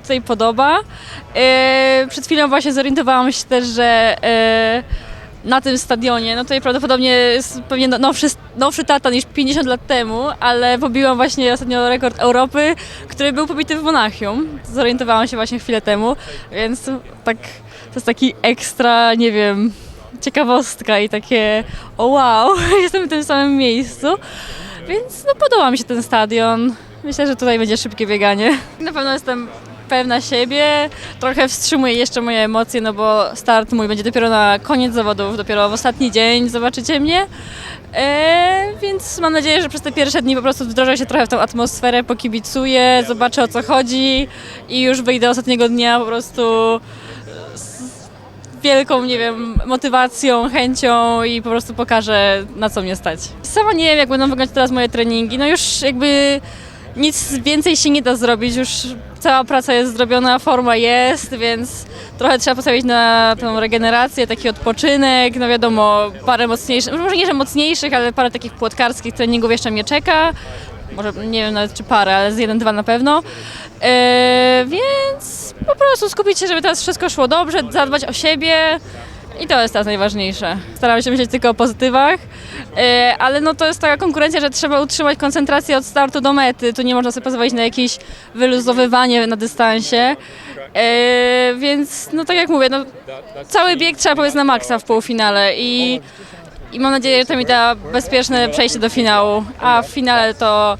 tutaj podoba. E, przed chwilą właśnie zorientowałam się też, że e, na tym stadionie, no tutaj prawdopodobnie jest pewnie no- nowszy, nowszy tata niż 50 lat temu, ale pobiłam właśnie ostatnio rekord Europy, który był pobity w Monachium. Zorientowałam się właśnie chwilę temu, więc tak, to jest taki ekstra, nie wiem, ciekawostka i takie o wow, jestem w tym samym miejscu. Więc no podoba mi się ten stadion. Myślę, że tutaj będzie szybkie bieganie. Na pewno jestem pewna siebie. Trochę wstrzymuję jeszcze moje emocje, no bo start mój będzie dopiero na koniec zawodów, dopiero w ostatni dzień zobaczycie mnie. E, więc mam nadzieję, że przez te pierwsze dni po prostu wdrożę się trochę w tą atmosferę, pokibicuję, zobaczę o co chodzi i już wyjdę ostatniego dnia po prostu wielką, nie wiem, motywacją, chęcią i po prostu pokażę, na co mnie stać. Sama nie wiem, jak będą wyglądać teraz moje treningi. No już jakby nic więcej się nie da zrobić, już cała praca jest zrobiona, forma jest, więc trochę trzeba postawić na tą regenerację, taki odpoczynek, no wiadomo, parę mocniejszych, może nie, że mocniejszych, ale parę takich płotkarskich treningów jeszcze mnie czeka. Może nie wiem nawet czy parę, ale z jeden, dwa na pewno. E, więc po prostu skupić się, żeby teraz wszystko szło dobrze, zadbać o siebie i to jest teraz najważniejsze. Staram się myśleć tylko o pozytywach, e, ale no to jest taka konkurencja, że trzeba utrzymać koncentrację od startu do mety. Tu nie można sobie pozwolić na jakieś wyluzowywanie na dystansie. E, więc no tak jak mówię, no, cały bieg trzeba powiedzieć na maksa w półfinale i, i mam nadzieję, że to mi da bezpieczne przejście do finału, a w finale to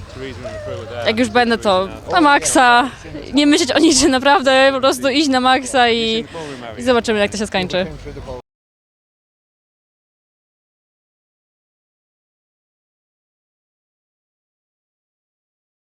jak już będę, to na maksa. Nie myśleć o niczym, naprawdę po prostu iść na maksa i, i zobaczymy, jak to się skończy.